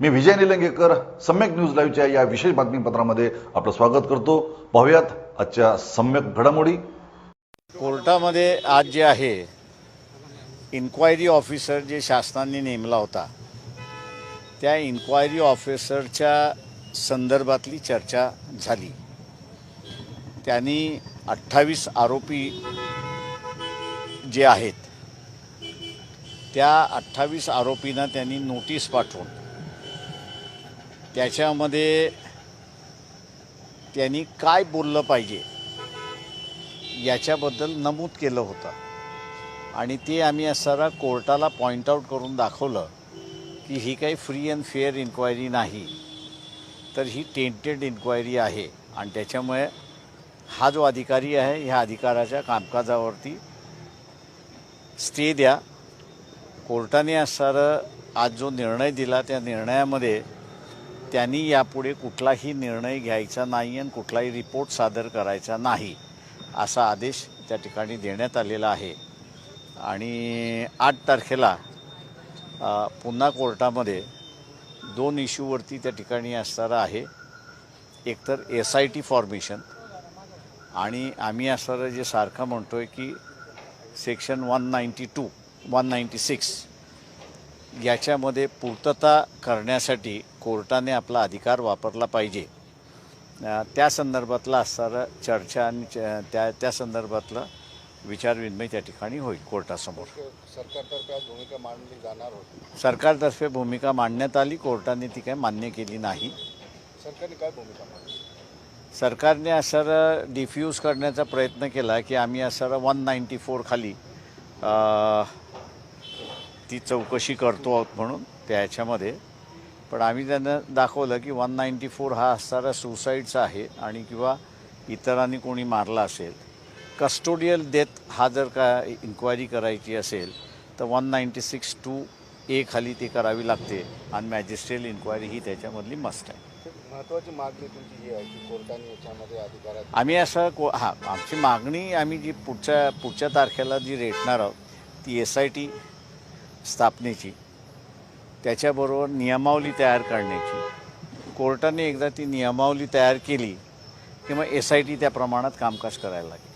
मी Vijay Nilangekar Samyak news लाईव्हच्या या विशेष बातमीपत्रामध्ये आपलं स्वागत करतो. पाहूयात आजच्या सम्यक घडामोडी. कोर्टामध्ये आज जे आहे इन्क्वायरी ऑफिसर जे शासनाने नेमला होता त्या इन्क्वायरी ऑफिसरच्या संदर्भातली चर्चा झाली. त्यांनी अठ्ठावीस आरोपी जे आहेत त्या अठ्ठावीस आरोपींना त्यांनी नोटीस पाठवून त्याच्यामध्ये त्यांनी काय बोललं पाहिजे याच्याबद्दल नमूद केलं होतं. आणि ते आम्ही सारा कोर्टाला पॉईंट आऊट करून दाखवलं की ही काही फ्री अँड फेअर इन्क्वायरी नाही. तर ही टेंटेड इन्क्वायरी आहे. आणि त्याच्यामुळे हा जो अधिकारी आहे ह्या अधिकाराच्या कामकाजावरती स्टे द्या. कोर्टाने असणारं आज जो निर्णय दिला त्या निर्णयामध्ये त्यांनी यापुढे कुठलाही निर्णय घ्यायचा नाही आणि कुठलाही रिपोर्ट सादर करायचा नाही असा आदेश त्या ठिकाणी देण्यात आलेला आहे. आणि आठ तारखेला पुन्हा कोर्टामध्ये दोन इश्यूवरती त्या ठिकाणी असणारं आहे. एकतर एस आय टी फॉर्मेशन आणि आम्ही असणारं जे सारखं म्हणतो आहे की section one ninety two one ninety six याच्यामध्ये पूर्तता करण्यासाठी कोर्टाने आपला अधिकार वापरला पाहिजे. त्या संदर्भातला असणारं चर्चा आणि त्या त्या संदर्भातलं विचारविनिमय त्या ठिकाणी होईल कोर्टासमोर. सरकारतर्फे भूमिका मांडली जाणार होती. सरकारतर्फे भूमिका मांडण्यात आली कोर्टाने ती काय मान्य केली नाही. सरकारने काय भूमिका मांडली? सरकारने असं डिफ्यूज करण्याचा प्रयत्न केला की आम्ही असं वन नाईंटी फोर खाली ती चौकशी करतो आहोत म्हणून त्या ह्याच्यामध्ये पण आम्ही त्यांना दाखवलं की वन नाईंटी फोर हा असणारा सुसाईडचा आहे आणि किंवा इतरांनी कोणी मारला असेल. कस्टोडियल डेथ हा जर का इन्क्वायरी करायची असेल तर one ninety six two A खाली ती करावी लागते आणि मॅजिस्ट्रियल इन्क्वायरी ही त्याच्यामधली मस्ट आहे. महत्वाची मागणी तुमची ही आहे की कोर्टाने याच्यामध्ये अधिकारात आम्ही असं को हां आमची मागणी आम्ही जी पुढच्या पुढच्या तारखेला जी रेटणार आहोत ती एस आय टी स्थापनेची. त्याच्याबरोबर नियमावली तयार करण्याची. कोर्टाने एकदा ती नियमावली तयार केली की मग एस आय टी त्या प्रमाणात कामकाज करायला लागेल.